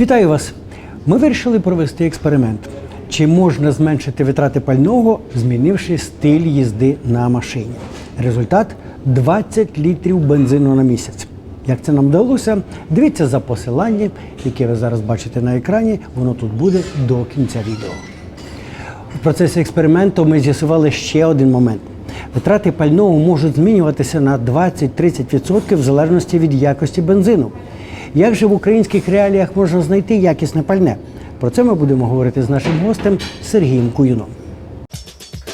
Вітаю вас! Ми вирішили провести експеримент. Чи можна зменшити витрати пального, змінивши стиль їзди на машині? Результат 20 літрів бензину на місяць. Як це нам вдалося? Дивіться за посиланням, яке ви зараз бачите на екрані. Воно тут буде до кінця відео. В процесі експерименту ми з'ясували ще один момент. Витрати пального можуть змінюватися на 20-30% в залежності від якості бензину. Як же в українських реаліях можна знайти якісне пальне? Про це ми будемо говорити з нашим гостем Сергієм Куюном.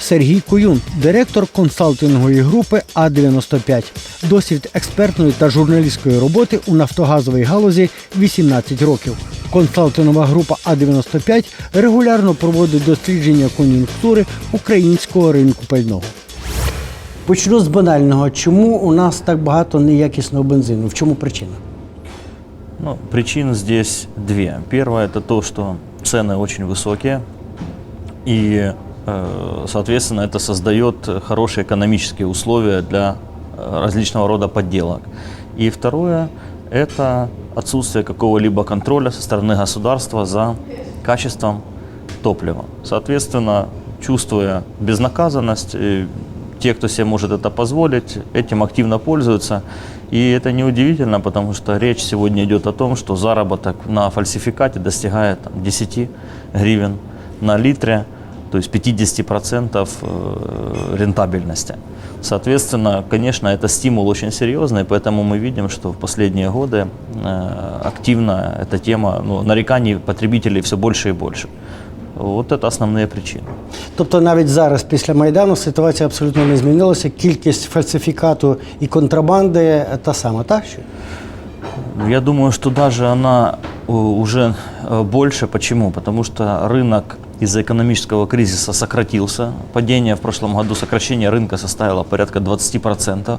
Сергій Куюн, директор консалтингової групи А95. Досвід експертної та журналістської роботи у нафтогазовій галузі 18 років. Консалтингова група А95 регулярно проводить дослідження кон'юнктури українського ринку пального. Почну з банального. Чому у нас так багато неякісного бензину? В чому причина? Ну, причин здесь две. Первое это то, что цены очень высокие, и, э, соответственно, это создает хорошие экономические условия для э, различного рода подделок. И второе это отсутствие какого-либо контроля со стороны государства за качеством топлива. Соответственно, чувствуя безнаказанность, э, те, кто себе может это позволить, этим активно пользуются. И это неудивительно, потому что речь сегодня идет о том, что заработок на фальсификате достигает там, 10 гривен на литре, то есть 50% э, рентабельности. Соответственно, конечно, это стимул очень серьезный, поэтому мы видим, что в последние годы э, активно эта тема, ну, нареканий потребителей все больше и больше. Вот это основные причины. Тобто навіть зараз, після Майдану, ситуація абсолютно не змінилася. Кількість фальсифікату і контрабанди та сама, так? Що? Я думаю, что даже она э, уже э, больше. Почему? Потому что рынок из-за экономического кризиса сократился. Падение в прошлом году, сокращение рынка составило порядка 20%.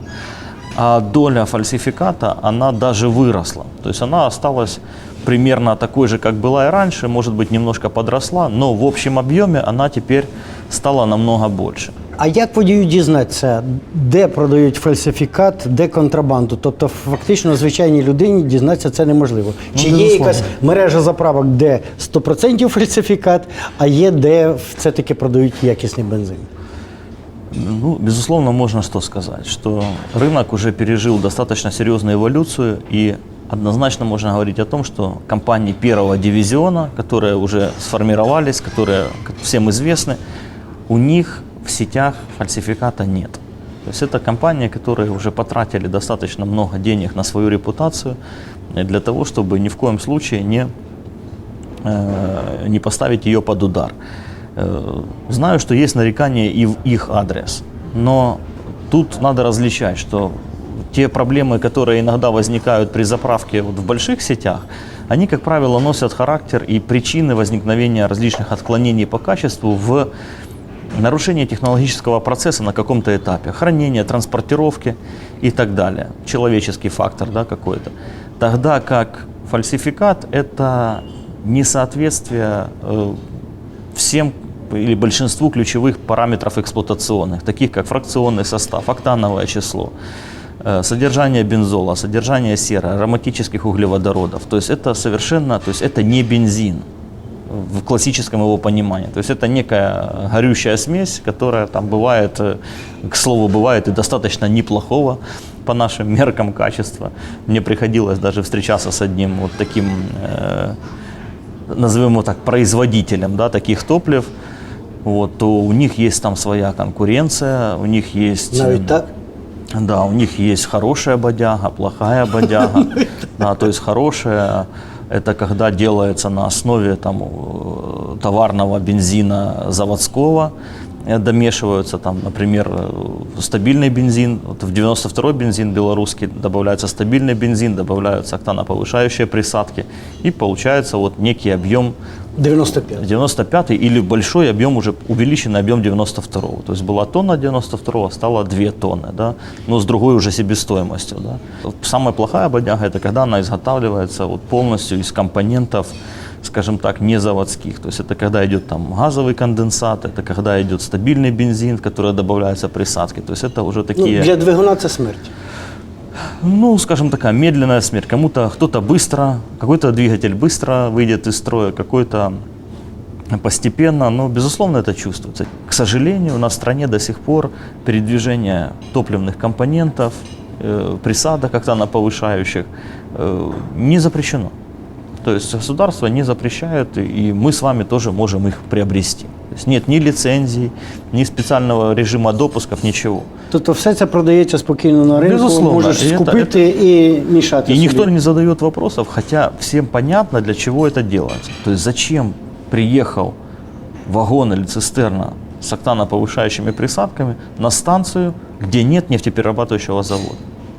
А доля фальсификата, она даже выросла. То есть она осталась примерно такой же, как была и раньше, может быть, немножко подросла, но в общем объеме она теперь стала намного больше. А як водію дізнатися, де продають фальсифікат, де контрабанду? Тобто, фактично, звичайній людині дізнатися це неможливо. Чи є безусловно. якась мережа заправок, де 100% фальсифікат, а є де все-таки продають якісний бензин? Ну, безусловно, можно что сказать, что рынок уже пережил достаточно серьезную эволюцию, и однозначно можно говорить о том, что компании первого дивизиона, которые уже сформировались, которые всем известны, у них в сетях фальсификата нет. То есть это компании, которые уже потратили достаточно много денег на свою репутацию для того, чтобы ни в коем случае не э, не поставить ее под удар. Э, Знаю, что есть нарекания и в их адрес, но тут надо различать, что те проблемы, которые иногда возникают при заправке вот в больших сетях, они, как правило, носят характер и причины возникновения различных отклонений по качеству в нарушение технологического процесса на каком-то этапе, хранения, транспортировки и так далее, человеческий фактор да, какой-то. Тогда как фальсификат – это несоответствие э, всем или большинству ключевых параметров эксплуатационных, таких как фракционный состав, октановое число, э, содержание бензола, содержание серы, ароматических углеводородов. То есть это совершенно, то есть это не бензин в классическом его понимании. То есть это некая горючая смесь, которая там бывает, э, к слову, бывает и достаточно неплохого по нашим меркам качества. Мне приходилось даже встречаться с одним вот таким, э, назовем его так, производителем да, таких топлив. Вот, то у них есть там своя конкуренция, у них есть... э, Навіть так? да, у них есть хорошая бодяга, плохая бодяга. Да, то есть хорошая это когда делается на основе там, э, товарного бензина заводского, э, домешиваются там, например, э, стабильный бензин, вот в 92 бензин белорусский добавляется стабильный бензин, добавляются октаноповышающие присадки, и получается вот некий объем 95. 95 или большой объем, уже увеличенный объем 92 То есть была тонна 92 стало 2 тонны, да, но с другой уже себестоимостью. Да. Самая плохая бодяга – это когда она изготавливается вот полностью из компонентов, скажем так, не заводских. То есть это когда идет там газовый конденсат, это когда идет стабильный бензин, в который добавляются присадки. То есть это уже Ну, такие… для двигуна це смерть. Ну, скажем такая медленная смерть. Кому-то кто-то быстро, какой-то двигатель быстро выйдет из строя, какой-то постепенно, но, безусловно, это чувствуется. К сожалению, у нас в стране до сих пор передвижение топливных компонентов, э, присадок октановповышающих э, не запрещено. То есть государство не запрещает, и мы с вами тоже можем их приобрести. То есть нет ни лицензий, ни специального режима допусков, ничего. Тобто все це продається спокійно на ринку, Безусловно. можеш І це- скупити і мішати И собі. никто не задает вопросов, хотя всем понятно, для чего это делается. То есть зачем приехал вагон или цистерна с октаноповышающими присадками на станцию, где нет нефтеперерабатывающего завода.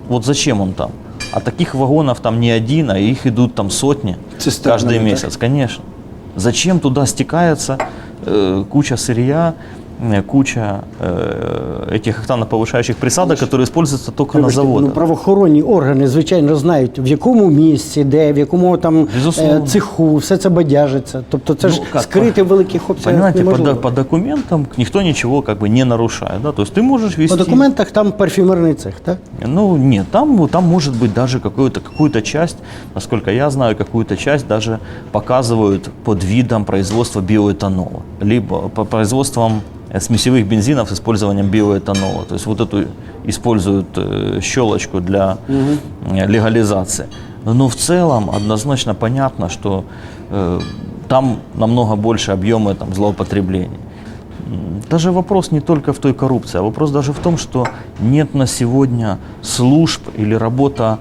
Вот зачем он там? А таких вагонов там не один, а их идут там сотни Цистернами, каждый да? месяц, конечно. Зачем туда стекается э, куча сырья, э, куча э, этих октаноповышающих присадок, которые используются только Вибачте, на заводах? Ну, правоохоронні органи, звичайно, знають, в якому місці, де, в якому там Безусловно. е, цеху, все це бадяжиться. Тобто це ж Ну, как, скрити в великих обсягах Понимаете, по, неможливо. до- по документам никто ничего как бы не нарушает. Да? То есть ты можешь вести... По документах там парфюмерний цех, так? Ну, нет, там, там может быть даже какую-то какую часть, насколько я знаю, какую-то часть даже показывают под видом производства биоэтанола, либо по производством э, смесевых бензинов с использованием биоэтанола. То есть вот эту используют э, щелочку для э, легализации. Но в целом однозначно понятно, что э, там намного больше объемы там, злоупотреблений. Даже вопрос не только в той коррупции, а вопрос даже в том, что нет на сегодня служб или работа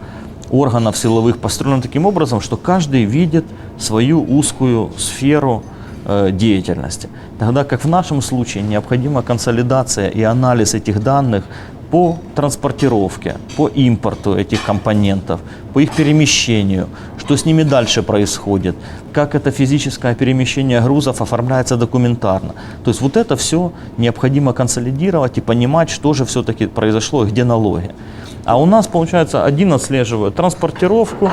органов силовых построена таким образом, что каждый видит свою узкую сферу э, деятельности. Тогда как в нашем случае необходима консолидация и анализ этих данных по транспортировке, по импорту этих компонентов, по их перемещению, что с ними дальше происходит, как это физическое перемещение грузов оформляется документарно. То есть вот это все необходимо консолидировать и понимать, что же все-таки произошло и где налоги. А у нас, получается, один отслеживает транспортировку,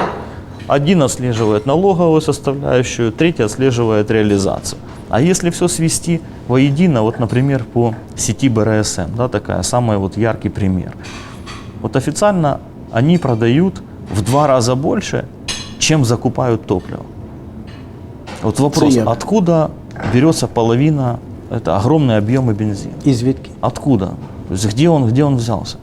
один отслеживает налоговую составляющую, третий отслеживает реализацию. А если все свести воедино, вот, например, по сети БРСМ, да, такая самый вот яркий пример. Вот официально они продают в два раза больше, чем закупают топливо. Вот вопрос, як? откуда берется половина, это огромные объемы бензина? І звідки? Откуда? То есть где он, где он взялся?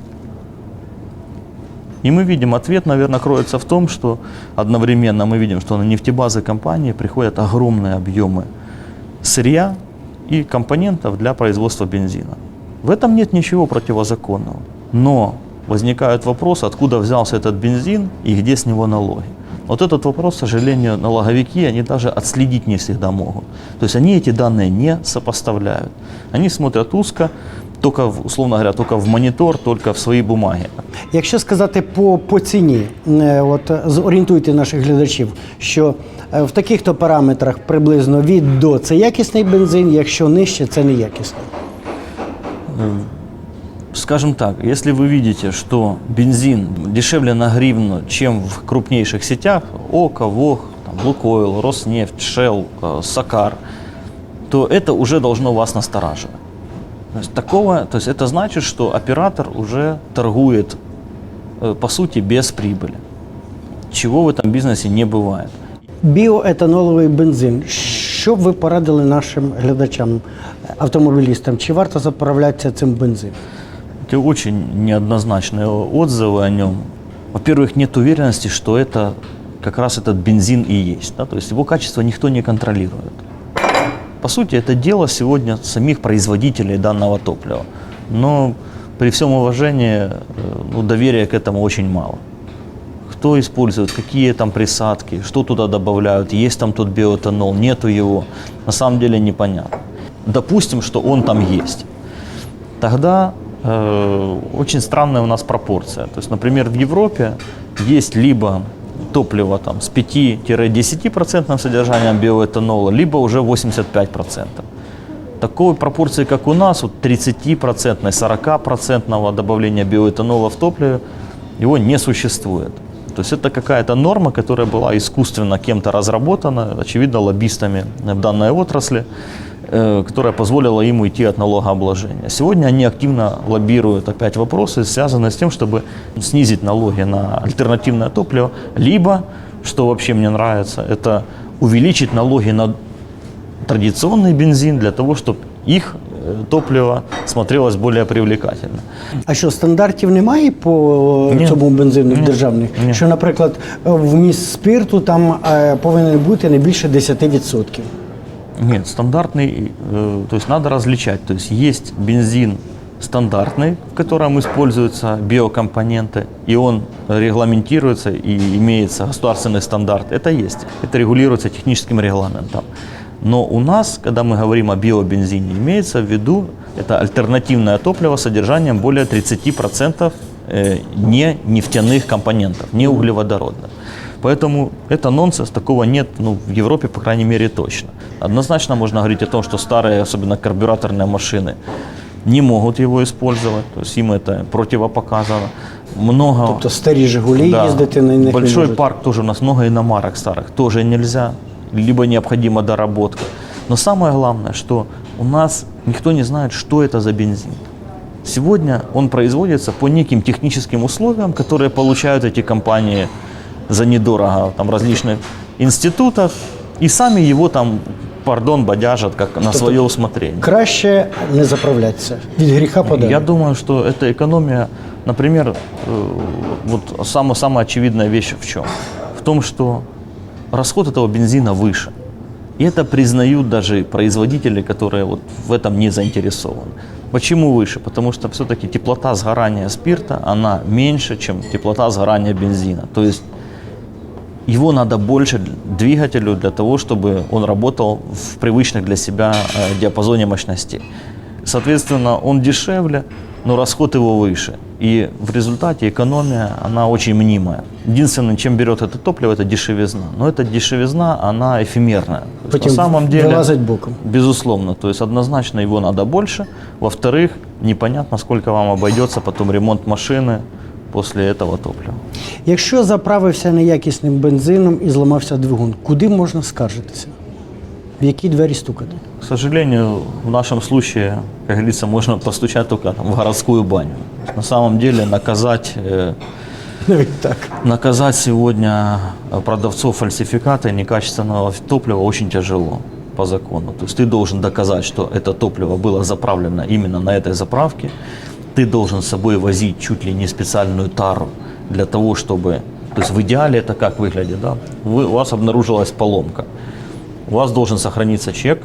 И мы видим, ответ, наверное, кроется в том, что одновременно мы видим, что на нефтебазы компании приходят огромные объемы сырья и компонентов для производства бензина. В этом нет ничего противозаконного. Но возникает вопрос, откуда взялся этот бензин и где с него налоги. Вот этот вопрос, к сожалению, налоговики, они даже отследить не всегда могут. То есть они эти данные не сопоставляют. Они смотрят узко, только, в- условно говоря, только в монитор, только в свои бумаги. Якщо сказати по, по ціні, е, от е, зорієнтуйте наших глядачів, що е, в таких-то параметрах приблизно від до це якісний бензин, якщо нижче, це неякісний. Скажем так, если вы видите, что бензин дешевле на гривну, чем в крупнейших сетях, ОКО, ВОГ, там, Лукойл, Роснефть, Shell, э, Сакар, то это уже должно вас настораживать. То есть, такого, то есть это значит, что оператор уже торгует, э, по сути, без прибыли. Чего в этом бизнесе не бывает. Біоетаноловий бензин. Що б ви порадили нашим глядачам, е, автомобілістам? Чи варто заправлятися цим бензином? Это очень неоднозначные отзывы о нем. Во-первых, нет уверенности, что это как раз этот бензин и есть. Да? То есть его качество никто не контролирует. По сути, это дело сегодня самих производителей данного топлива. Но при всем уважении, э, ну, доверия к этому очень мало. Кто использует, какие там присадки, что туда добавляют, есть там тот биоэтанол, нету его, на самом деле непонятно. Допустим, что он там есть тогда э, очень странная у нас пропорция. То есть, например, в Европе есть либо топливо там, с 5-10% содержанием биоэтанола, либо уже 85%. Такой пропорции, как у нас, вот 30%, 40% добавления биоэтанола в топливе, его не существует. То есть это какая-то норма, которая была искусственно кем-то разработана, очевидно, лоббистами в данной отрасли. э, которая позволила им уйти от налогообложения. Сегодня они активно лоббируют опять вопросы, связанные с тем, чтобы снизить налоги на альтернативное топливо, либо, что вообще мне нравится, это увеличить налоги на традиционный бензин для того, чтобы их э, топливо смотрелось более привлекательно. А що стандартів немає по Ні. цьому бензину Ні. державних? Ні. Що, наприклад, вміст спирту там е, повинен бути не більше 10%. Нет, стандартный, э, то есть надо различать. То есть есть бензин стандартный, в котором используются биокомпоненты, и он регламентируется и имеется государственный стандарт. Это есть. Это регулируется техническим регламентом. Но у нас, когда мы говорим о биобензине, имеется в виду это альтернативное топливо с содержанием более 30% э, не нефтяных компонентов, не углеводородных. Поэтому это нонсенс, такого нет ну, в Европе, по крайней мере, точно. Однозначно можно говорить о том, что старые, особенно карбюраторные машины, не могут его использовать, то есть им это противопоказано. Много... Тобто старі Жигулі Да. їздити на них не Большой можуть. парк тоже у нас много иномарок старых, тоже нельзя, либо необходима доработка. Но самое главное, что у нас никто не знает, что это за бензин. Сегодня он производится по неким техническим условиям, которые получают эти компании за недорого, там различных институтов, и сами его там, пардон, бодяжат как на свое усмотрение. Краще не заправлятися. Від гріха подалі. Я думаю, что эта экономия, например, э, вот самая, самая очевидная вещь в чем? В том, что расход этого бензина выше. И это признают даже производители, которые вот в этом не заинтересованы. Почему выше? Потому что все-таки теплота сгорания спирта, она меньше, чем теплота сгорания бензина. То есть его надо больше двигателю для того, чтобы он работал в привычных для себя э, диапазоне мощностей. Соответственно, он дешевле, но расход его выше. И в результате экономия, она очень мнимая. Единственное, чем берет это топливо, это дешевизна. Но эта дешевизна, она эфемерная. На самом деле, боком. безусловно, то есть однозначно его надо больше. Во-вторых, непонятно, сколько вам обойдется потом ремонт машины после этого топлива. Якщо заправився неякісним бензином і зламався двигун, куди можна скаржитися? В які двері стукати? К сожалению, в нашем случае, как говорится, можно постучать только там, в городскую баню. На самом деле наказать, э, Навіть так. наказать сегодня продавцов фальсификата и некачественного топлива очень тяжело по закону. То есть ты должен доказать, что это топливо было заправлено именно на этой заправке. Ты должен с собой возить чуть ли не специальную тару для того, чтобы... То есть в идеале это как выглядит, да? Вы, у вас обнаружилась поломка. У вас должен сохраниться чек,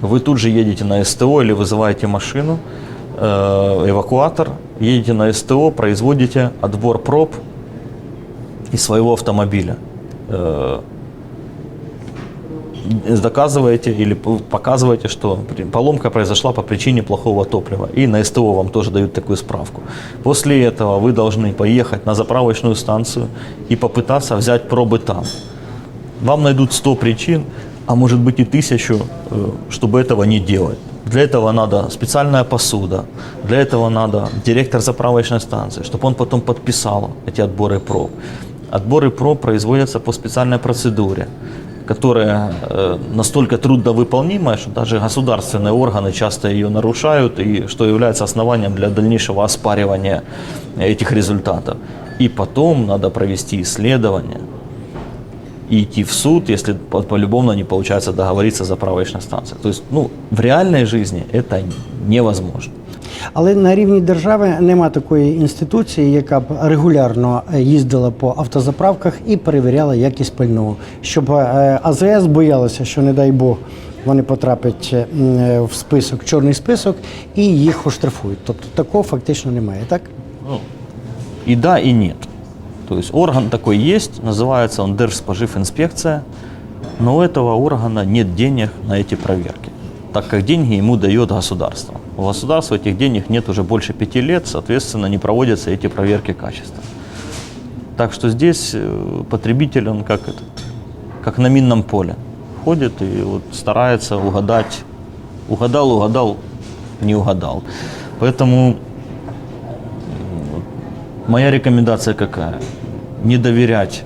вы тут же едете на СТО или вызываете машину, э, эвакуатор, едете на СТО, производите отбор проб из своего автомобиля. Э, доказываете или показываете, что поломка произошла по причине плохого топлива. И на СТО вам тоже дают такую справку. После этого вы должны поехать на заправочную станцию и попытаться взять пробы там. Вам найдут 100 причин, а может быть и тысячу, э, чтобы этого не делать. Для этого надо специальная посуда, для этого надо директор заправочной станции, чтобы он потом подписал эти отборы проб. Отборы проб производятся по специальной процедуре, которая э, настолько трудновыполнимая, что даже государственные органы часто ее нарушают, и что является основанием для дальнейшего оспаривания этих результатов. И потом надо провести исследование, и идти в суд, если по- по-любому не получается договориться с заправочной станцией. То есть, ну, в реальной жизни это невозможно. Але на рівні держави нема такої інституції, яка б регулярно е, їздила по автозаправках і перевіряла якість пального. Щоб е, АЗС боялася, що, не дай Бог, вони потраплять е, м, е, в список, чорний список, і їх оштрафують. Тобто такого фактично немає, так? Ну, и да, и нет. То есть орган такой есть, называется он Держспоживинспекция, но у этого органа нет денег на эти проверки, так как деньги ему дает государство. У государства этих денег нет уже больше пяти лет, соответственно, не проводятся эти проверки качества. Так что здесь э, потребитель, он как, этот, как на минном поле, ходит и вот старается угадать, угадал, угадал, не угадал. Поэтому Моя рекомендация какая? Не доверять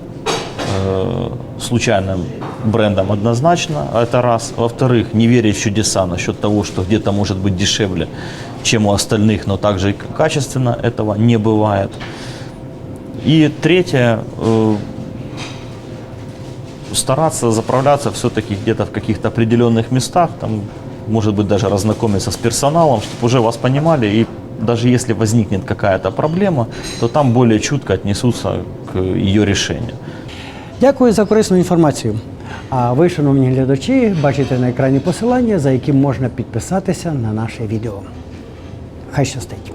э, случайным брендом однозначно, это раз. Во-вторых, не верить в чудеса насчет того, что где-то может быть дешевле, чем у остальных, но также и качественно этого не бывает. И третье, э, стараться заправляться все-таки где-то в каких-то определенных местах, там, может быть, даже разнакомиться с персоналом, чтобы уже вас понимали, и даже если возникнет какая-то проблема, то там более чутко отнесутся к ее решению. Дякую за корисну інформацію. А ви, шановні глядачі, бачите на екрані посилання, за яким можна підписатися на наше відео. Хай щастить!